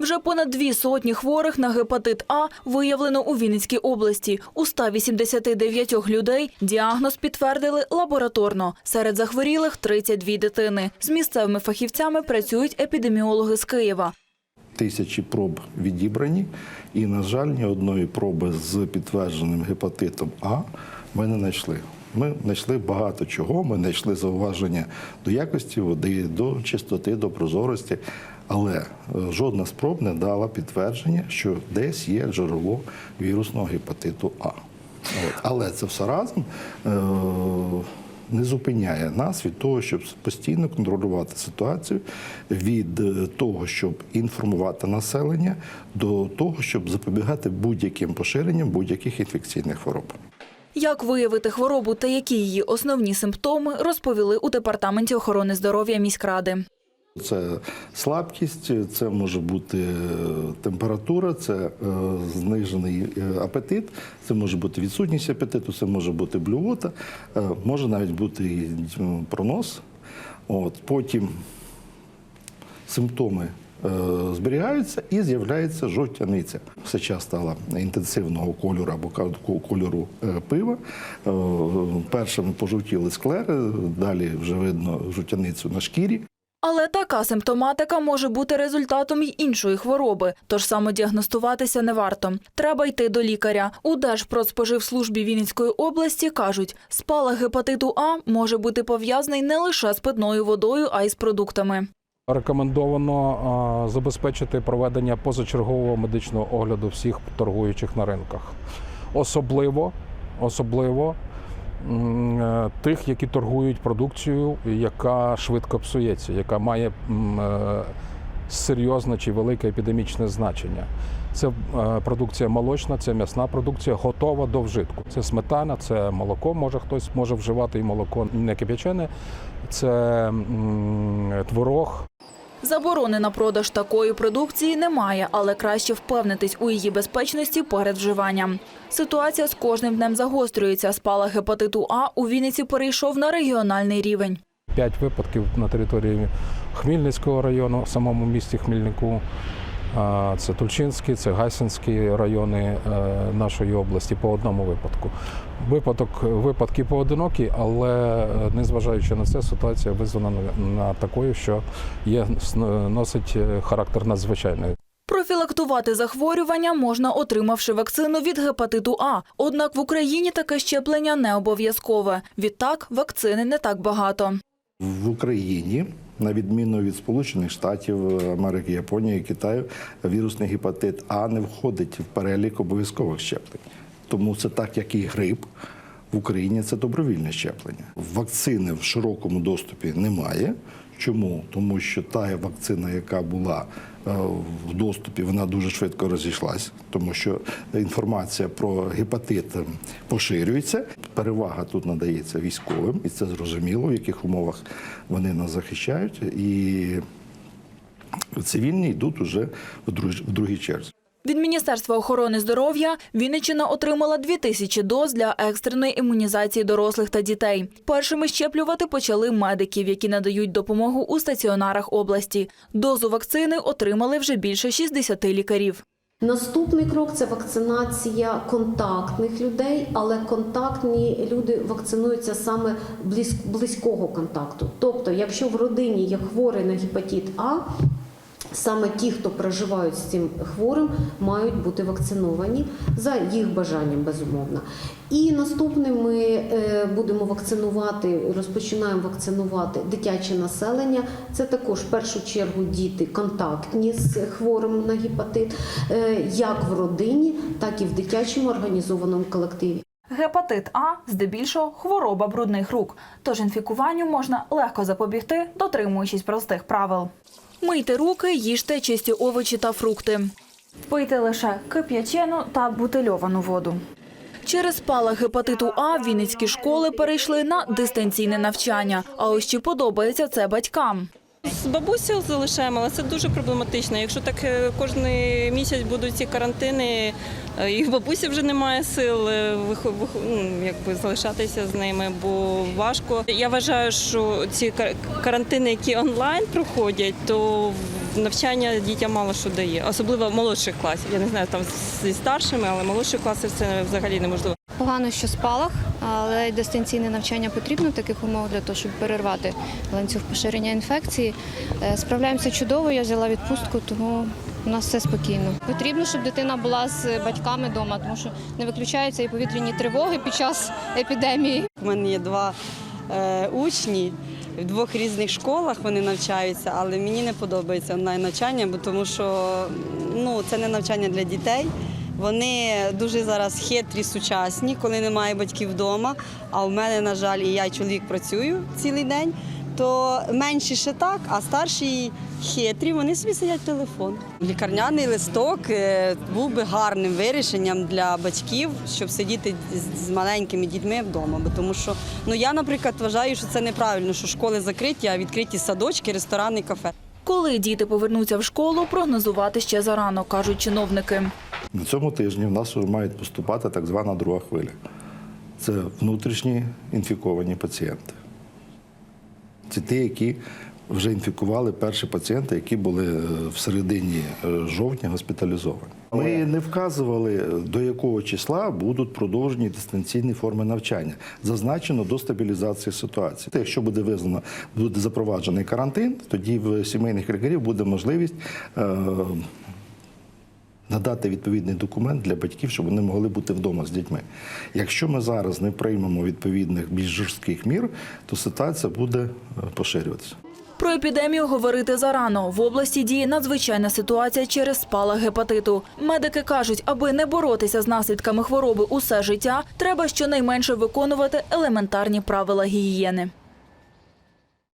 Вже понад дві сотні хворих на гепатит А виявлено у Вінницькій області. У 189 людей діагноз підтвердили лабораторно. Серед захворілих 32 дитини. З місцевими фахівцями працюють епідеміологи з Києва. Тисячі проб відібрані, і, на жаль, ні одної проби з підтвердженим гепатитом А ми не знайшли. Ми знайшли багато чого. Ми знайшли зауваження до якості води, до чистоти, до прозорості, але е, жодна з проб не дала підтвердження, що десь є джерело вірусного гепатиту А. Але це все разом. Е- не зупиняє нас від того, щоб постійно контролювати ситуацію, від е, того, щоб інформувати населення, до того, щоб запобігати будь-яким поширенням будь-яких інфекційних хвороб. Як виявити хворобу та які її основні симптоми, розповіли у департаменті охорони здоров'я міськради. Це слабкість, це може бути е, температура, це е, знижений е, апетит, це може бути відсутність апетиту, це може бути блювота, може навіть бути пронос. От, потім симптоми зберігаються і з'являється жовтяниця. Сеча стала інтенсивного кольору або кольору пива. Першими пожовтіли склери, далі вже видно жовтяницю на шкірі. Але така симптоматика може бути результатом й іншої хвороби, тож самодіагностуватися не варто. Треба йти до лікаря. У Держпродспоживслужбі Вінницької області кажуть, спалах гепатиту А може бути пов'язаний не лише з питною водою, а й з продуктами. Рекомендовано забезпечити проведення позачергового медичного огляду всіх торгуючих на ринках, особливо, особливо тих, які торгують продукцією, яка швидко псується, яка має е, серйозне чи велике епідемічне значення. Це е, продукція молочна, це м'ясна продукція, готова до вжитку. Це сметана, це молоко. Може хтось може вживати і молоко не кип'ячене, це творог, Заборони на продаж такої продукції немає, але краще впевнитись у її безпечності перед вживанням. Ситуація з кожним днем загострюється. Спалах гепатиту А у Вінниці перейшов на регіональний рівень. П'ять випадків на території Хмільницького району, самому місті Хмільнику. Це Тульчинський, це Гайсинські райони е, нашої області по одному випадку. Випадок, випадки поодинокі, але е, незважаючи на це, ситуація визвана на, на такою, що є, носить е, характер надзвичайної. Профілактувати захворювання можна, отримавши вакцину від гепатиту А. Однак в Україні таке щеплення не обов'язкове. Відтак вакцини не так багато. В Україні, на відміну від Сполучених Штатів Америки, Японії, Китаю, вірусний гепатит А не входить в перелік обов'язкових щеплень. Тому це так, як і грип. В Україні це добровільне щеплення. Вакцини в широкому доступі немає. Чому? Тому що та вакцина, яка була е, в доступі, вона дуже швидко розійшлась, тому що інформація про гепатит е, поширюється. Перевага тут надається військовим, і це зрозуміло, в яких умовах вони нас захищають. І цивільні йдуть уже в другій черзі. Від Міністерства охорони здоров'я Вінниччина отримала 2 тисячі доз для екстреної імунізації дорослих та дітей. Першими щеплювати почали медиків, які надають допомогу у стаціонарах області. Дозу вакцини отримали вже більше 60 лікарів. Наступний крок це вакцинація контактних людей, але контактні люди вакцинуються саме близь- близького контакту. Тобто, якщо в родині є хворий на гепатит А, саме ті, хто проживають з цим хворим, мають бути вакциновані за їх бажанням, безумовно. І наступним ми е, будемо вакцинувати, розпочинаємо вакцинувати дитяче населення. Це також в першу чергу діти контактні з хворим на гепатит, е, як в родині, так і в дитячому організованому колективі. Гепатит А здебільшого хвороба брудних рук, тож інфікуванню можна легко запобігти, дотримуючись простих правил. Мийте руки, їжте чисті овочі та фрукти. Пийте лише кип'ячену та бутильовану воду. Через спалах гепатиту А вінницькі школи перейшли на дистанційне навчання. А ось чи подобається це батькам? З бабусею залишаємо, але це дуже проблематично. Якщо так е, кожен місяць будуть ці карантини, е, і бабусі вже немає сил е, ну, якби залишатися з ними, бо важко. Я вважаю, що ці кар- карантини, які онлайн проходять, то навчання дітям мало що дає, особливо молодших класів. Я не знаю там зі старшими, але молодших класів це взагалі неможливо. Погано, що спалах, але дистанційне навчання потрібно в таких умовах для того, щоб перервати ланцюг поширення інфекції. Е, Справляємося чудово, я взяла відпустку, тому у нас все спокійно. Потрібно, щоб дитина була з батьками вдома, тому що не виключаються і повітряні тривоги під час епідемії. У мене є два е, учні в двох різних школах вони навчаються, але мені не подобається онлайн навчання, бо тому що ну, це не навчання для дітей. Вони дуже зараз хитрі, сучасні, коли немає батьків вдома. А в мене, на жаль, і я і чоловік працюю цілий день, то менші ще так, а старші хитрі, вони собі сидять в телефон. Лікарняний листок е, був би гарним вирішенням для батьків, щоб сидіти з- з маленькими дітьми вдома. Бо тому що ну я, наприклад, вважаю, що це неправильно, що школи закриті, а відкриті садочки, ресторани, кафе. Коли діти повернуться в школу, прогнозувати ще зарано, кажуть чиновники. На цьому тижні в нас вже мають поступати так звана друга хвиля. Це внутрішні інфіковані пацієнти. Це ті, які вже інфікували перші пацієнти, які були е, в середині е, жовтня госпіталізовані. Ми не вказували, е, до якого числа будуть продовжені дистанційні форми навчання. Зазначено до стабілізації ситуації. Якщо буде визнано, буде запроваджений карантин, тоді в сімейних лікарів буде можливість. Надати відповідний документ для батьків, щоб вони могли бути вдома з дітьми. Якщо ми зараз не приймемо відповідних більш жорстких мір, то ситуація буде е, поширюватися. Про епідемію говорити зарано. В області діє надзвичайна ситуація через спалах гепатиту. Медики кажуть, аби не боротися з наслідками хвороби усе життя, треба щонайменше виконувати елементарні правила гігієни.